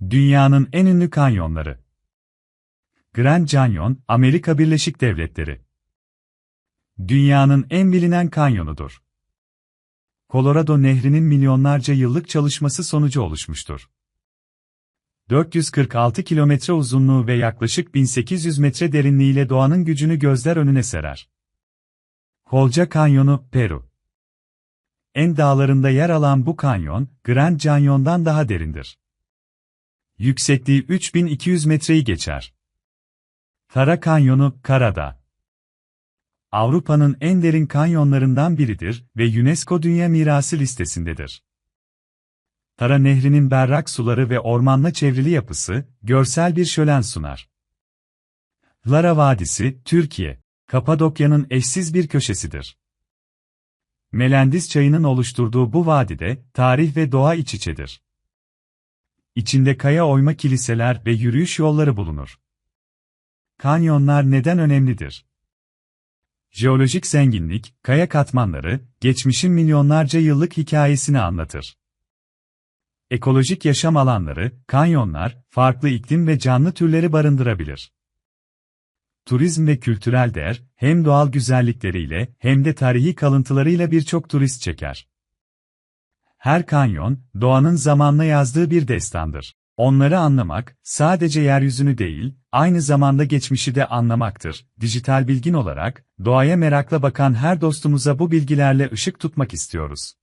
Dünyanın en ünlü kanyonları. Grand Canyon, Amerika Birleşik Devletleri. Dünyanın en bilinen kanyonudur. Colorado Nehri'nin milyonlarca yıllık çalışması sonucu oluşmuştur. 446 kilometre uzunluğu ve yaklaşık 1800 metre derinliğiyle doğanın gücünü gözler önüne serer. Kolca Kanyonu, Peru. En dağlarında yer alan bu kanyon, Grand Canyon'dan daha derindir. Yüksekliği 3200 metreyi geçer. Kara Kanyonu, Karada. Avrupa'nın en derin kanyonlarından biridir ve UNESCO Dünya Mirası listesindedir. Tara Nehri'nin berrak suları ve ormanla çevrili yapısı, görsel bir şölen sunar. Lara Vadisi, Türkiye, Kapadokya'nın eşsiz bir köşesidir. Melendiz çayının oluşturduğu bu vadide, tarih ve doğa iç içedir. İçinde kaya oyma kiliseler ve yürüyüş yolları bulunur. Kanyonlar neden önemlidir? Jeolojik zenginlik, kaya katmanları, geçmişin milyonlarca yıllık hikayesini anlatır. Ekolojik yaşam alanları, kanyonlar, farklı iklim ve canlı türleri barındırabilir. Turizm ve kültürel değer, hem doğal güzellikleriyle hem de tarihi kalıntılarıyla birçok turist çeker. Her kanyon, doğanın zamanla yazdığı bir destandır. Onları anlamak, sadece yeryüzünü değil, aynı zamanda geçmişi de anlamaktır. Dijital bilgin olarak, doğaya merakla bakan her dostumuza bu bilgilerle ışık tutmak istiyoruz.